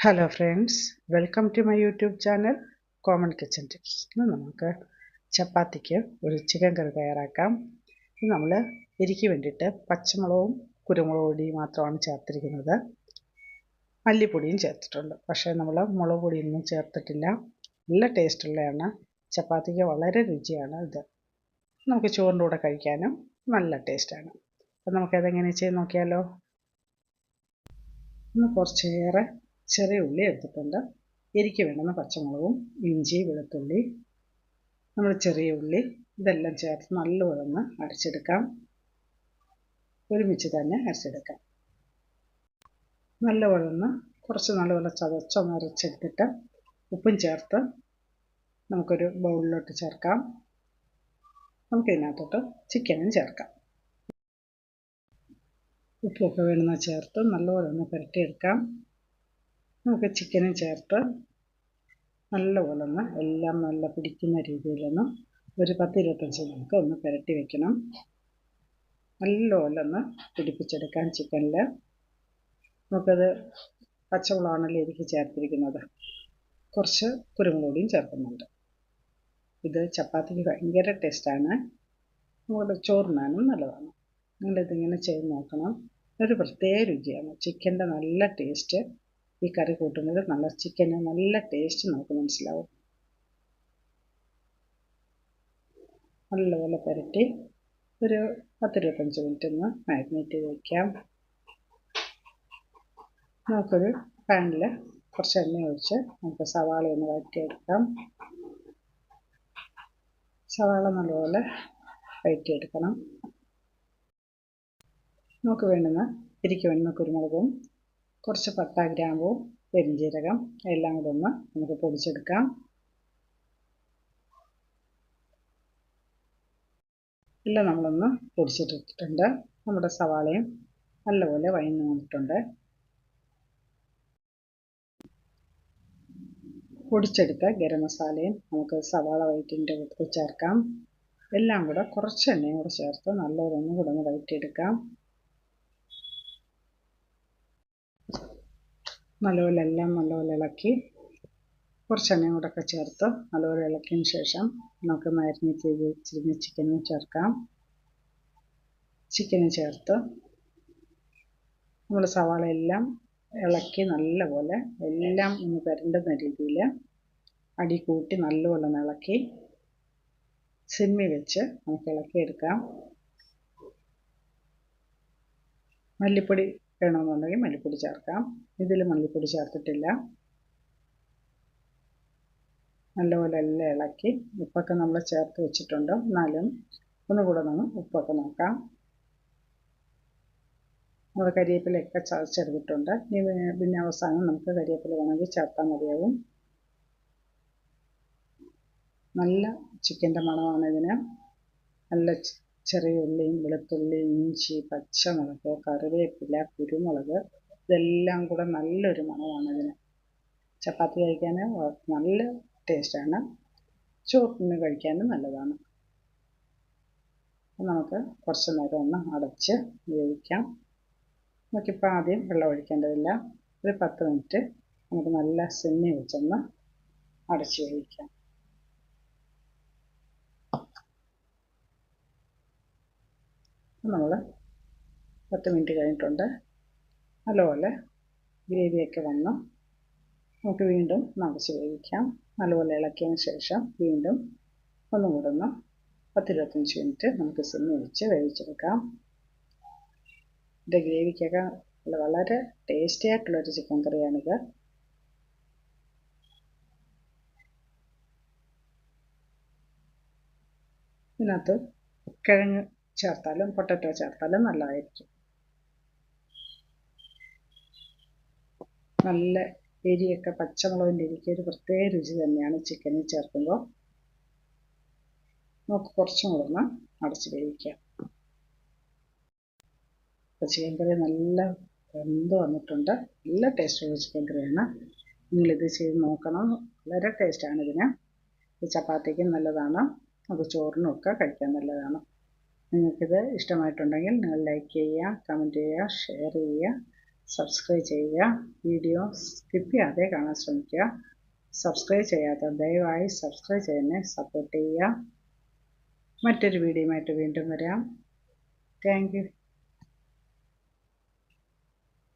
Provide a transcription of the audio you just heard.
Hello friends welcome to my YouTube channel common kitchen tips ഇന്ന് നമുക്ക് ചപ്പാത്തിക്ക് ഒരു ചിക്കൻ കറി തയ്യാറാക്കാം. ഇത് നമ്മൾ എരിക്ക് വേണ്ടിയിട്ട് പച്ചമുളകും കുരുമുളക് പൊടിയും മാത്രമാണ് ചേർത്തിരിക്കുന്നത്. മല്ലിപ്പൊടിയും ചേർത്തിട്ടുണ്ട്. പക്ഷേ നമ്മൾ മുളക് പൊടിയൊന്നും ചേർത്തിട്ടില്ല. നല്ല ടേസ്റ്റുള്ളതാണ് ചപ്പാത്തിക്ക് വളരെ രുചിയാണ് ഇത്. നമുക്ക് ചോറിന്റെ കൂടെ കഴിക്കാനും നല്ല ടേസ്റ്റാണ്. അപ്പം നമുക്കതെങ്ങനെ ചെയ്ത് നോക്കിയാലോ? ഒന്ന് കുറച്ചേറെ ചെറിയ ഉള്ളി എടുത്തിട്ടുണ്ട്. എരിക്ക് വേണ്ടുന്ന പച്ചമുളകും ഇഞ്ചി വെളുത്തുള്ളി നമ്മൾ ചെറിയ ഉള്ളി ഇതെല്ലാം ചേർത്ത് നല്ലപോലെ ഒന്ന് അരച്ചെടുക്കാം. ഒരുമിച്ച് തന്നെ അരച്ചെടുക്കാം. നല്ലപോലെ ഒന്ന് കുറച്ച് നല്ലപോലെ ചതച്ചൊന്ന് അരച്ചെടുത്തിട്ട് ഉപ്പും ചേർത്ത് നമുക്കൊരു ബൗളിലോട്ട് ചേർക്കാം. നമുക്കിതിനകത്തോട്ട് ചിക്കനും ചേർക്കാം. ഉപ്പൊക്കെ വേണമെന്ന് ചേർത്ത് നല്ലപോലെ ഒന്ന് പുരട്ടിയെടുക്കാം. നമുക്ക് ചിക്കനും ചേർത്ത് നല്ലപോലെ ഒന്ന് എല്ലാം നല്ല പിടിക്കുന്ന രീതിയിലൊന്ന് ഒരു പത്ത് ഇരുപത്തഞ്ച് മിനിറ്റ് ഒന്ന് പുരട്ടി വെക്കണം. നല്ലപോലെ ഒന്ന് പിടിപ്പിച്ചെടുക്കാം ചിക്കനിൽ നമുക്കത് പച്ചമുളകാണല്ലോ എനിക്ക് ചേർത്തിരിക്കുന്നത്. കുറച്ച് കുരുമുളകും ചേർക്കുന്നുണ്ട്. ഇത് ചപ്പാത്തിക്ക് ഭയങ്കര ടേസ്റ്റാണ് നമ്മുടെ ചോറിനാനും നല്ലതാണ്. നിങ്ങളിതിങ്ങനെ ചെയ്ത് നോക്കണം. ഒരു പ്രത്യേക രുചിയാണ്. ചിക്കന്റെ നല്ല ടേസ്റ്റ് ഈ കറി കൂട്ടുന്നത് നല്ല ചിക്കന് നല്ല ടേസ്റ്റ് നമുക്ക് മനസ്സിലാവും. നല്ലപോലെ പുരട്ടി ഒരു പത്തിരുപത്തഞ്ച് മിനിറ്റ് ഒന്ന് മാരിനേറ്റ് ചെയ്ത് വയ്ക്കാം നമുക്കൊരു പാനിൽ കുറച്ച് എണ്ണ ഒഴിച്ച് നമുക്ക് സവാള ഒന്ന് വഴറ്റിയെടുക്കാം. സവാള നല്ലപോലെ വഴറ്റിയെടുക്കണം. നമുക്ക് വേണ്ടുന്ന വേണ്ടുന്ന കുരുമുളകും കുറച്ച് പട്ട ഗ്രാമ്പും പെരിഞ്ജീരകം എല്ലാം കൂടെ ഒന്ന് നമുക്ക് പൊടിച്ചെടുക്കാം. എല്ലാം നമ്മളൊന്ന് പൊടിച്ചിട്ടിട്ടുണ്ട് നമ്മുടെ സവാളയും നല്ലപോലെ വഴന്നു വന്നിട്ടുണ്ട്. പൊടിച്ചെടുത്ത ഗരം മസാലയും നമുക്ക് സവാള വയറ്റിന്റെ കൂട്ടത്തിൽ ചേർക്കാം. എല്ലാം കൂടെ കുറച്ച് എണ്ണയും കൂടെ ചേർത്ത് നല്ലപോലെ ഒന്നും കൂടെ ഒന്ന് വഴറ്റിയെടുക്കാം നല്ലപോലെ എല്ലാം നല്ലപോലെ ഇളക്കി കുറച്ച് എണ്ണയും കൂടെ ഒക്കെ ചേർത്ത് നല്ലപോലെ ഇളക്കിയതിന് ശേഷം നമുക്ക് മാരിനേറ്റ് ചെയ്ത് വെച്ചിരുന്ന ചിക്കനും ചേർക്കാം. ചിക്കനും ചേർത്ത് നമ്മൾ സവാള എല്ലാം ഇളക്കി നല്ലപോലെ എല്ലാം ഒന്ന് പരണ്ടുന്ന രീതിയിൽ അടി കൂട്ടി നല്ലപോലെ ഇളക്കി സിമ്മി വെച്ച് നമുക്ക് ഇളക്കിയെടുക്കാം. മല്ലിപ്പൊടി വേണമെന്നുണ്ടെങ്കിൽ മല്ലിപ്പൊടി ചേർക്കാം. ഇതിൽ മല്ലിപ്പൊടി ചേർത്തിട്ടില്ല. നല്ലപോലെ എല്ലാം ഇളക്കി ഉപ്പൊക്കെ നമ്മൾ ചേർത്ത് വെച്ചിട്ടുണ്ട്. എന്നാലും ഒന്നുകൂടെ നമ്മൾ ഉപ്പൊക്കെ നോക്കാം. നമ്മൾ കരിവേപ്പിലയൊക്കെ ചതച്ചെടുത്തിട്ടുണ്ട്. പിന്നെ അവസാനം നമുക്ക് കരിവേപ്പില വേണമെങ്കിൽ ചേർത്താൽ മതിയാവും. നല്ല ചിക്കന്റെ മണമാണ് ഇതിന്. നല്ല ചെറിയ ഉള്ളിയും വെളുത്തുള്ളി ഇഞ്ചി പച്ചമുളക് കറിവേപ്പില കുരുമുളക് ഇതെല്ലാം കൂടെ നല്ലൊരു മണമാണ് ഇതിന്. ചപ്പാത്തി കഴിക്കാൻ നല്ല ടേസ്റ്റാണ്. ചോറിന് കഴിക്കാനും നല്ലതാണ്. നമുക്ക് കുറച്ച് നേരം ഒന്ന് അടച്ച് വേവിക്കാം. നമുക്കിപ്പോൾ ആദ്യം വെള്ളം ഒഴിക്കേണ്ടതില്ല. ഒരു പത്ത് മിനിറ്റ് നമുക്ക് നല്ല സിമ്മി വെച്ചൊന്ന് അടച്ച് വേവിക്കാം. നമ്മൾ പത്ത് മിനിറ്റ് കഴിഞ്ഞിട്ടുണ്ട്. നല്ലപോലെ ഗ്രേവിയൊക്കെ വന്ന്. നമുക്ക് വീണ്ടും നിറച്ച് വേവിക്കാം. നല്ലപോലെ ഇളക്കിയതിന് ശേഷം വീണ്ടും ഒന്നും കൂടെ ഒന്ന് പത്തിരുപത്തഞ്ച് മിനിറ്റ് നമുക്ക് സിമ്മി വെച്ച് വേവിച്ചെടുക്കാം. ഇതിന്റെ ഗ്രേവിക്കൊക്കെ വളരെ ടേസ്റ്റി ആയിട്ടുള്ളൊരു ചിക്കൻ കറിയാണിത്. ഇതിനകത്ത് കിഴങ്ങ് ചേർത്താലും പൊട്ടറ്റോ ചേർത്താലും നല്ലതായിരിക്കും. നല്ല എരിയൊക്കെ പച്ചമുളകിന്റെ എരിക്ക് ഒരു പ്രത്യേക രുചി തന്നെയാണ് ചിക്കനിൽ ചേർക്കുമ്പോൾ. നമുക്ക് കുറച്ചും കൂടെ അടച്ച് വേവിക്കാം. ചിക്കൻ കറി നല്ല വെന്ത് വന്നിട്ടുണ്ട്. നല്ല ടേസ്റ്റുള്ള ചിക്കൻ കറിയാണ് നിങ്ങളിത് ചെയ്ത് നോക്കണം. വളരെ ടേസ്റ്റാണ് ഇതിന്. ചപ്പാത്തിക്കും നല്ലതാണ്. അത് ചോറിനും ഒക്കെ കഴിക്കാൻ നല്ലതാണ്. നിങ്ങൾക്കിത് ഇഷ്ടമായിട്ടുണ്ടെങ്കിൽ നിങ്ങൾ ലൈക്ക് ചെയ്യുക കമന്റ് ചെയ്യുക ഷെയർ ചെയ്യുക സബ്സ്ക്രൈബ് ചെയ്യുക വീഡിയോ സ്കിപ്പ് ചെയ്യാതെ കാണാൻ ശ്രമിക്കുക. സബ്സ്ക്രൈബ് ചെയ്യാത്ത ദയവായി സബ്സ്ക്രൈബ് ചെയ്യുന്നതിനെ സപ്പോർട്ട് ചെയ്യുക. മറ്റൊരു വീഡിയോയുമായിട്ട് വീണ്ടും വരാം. താങ്ക്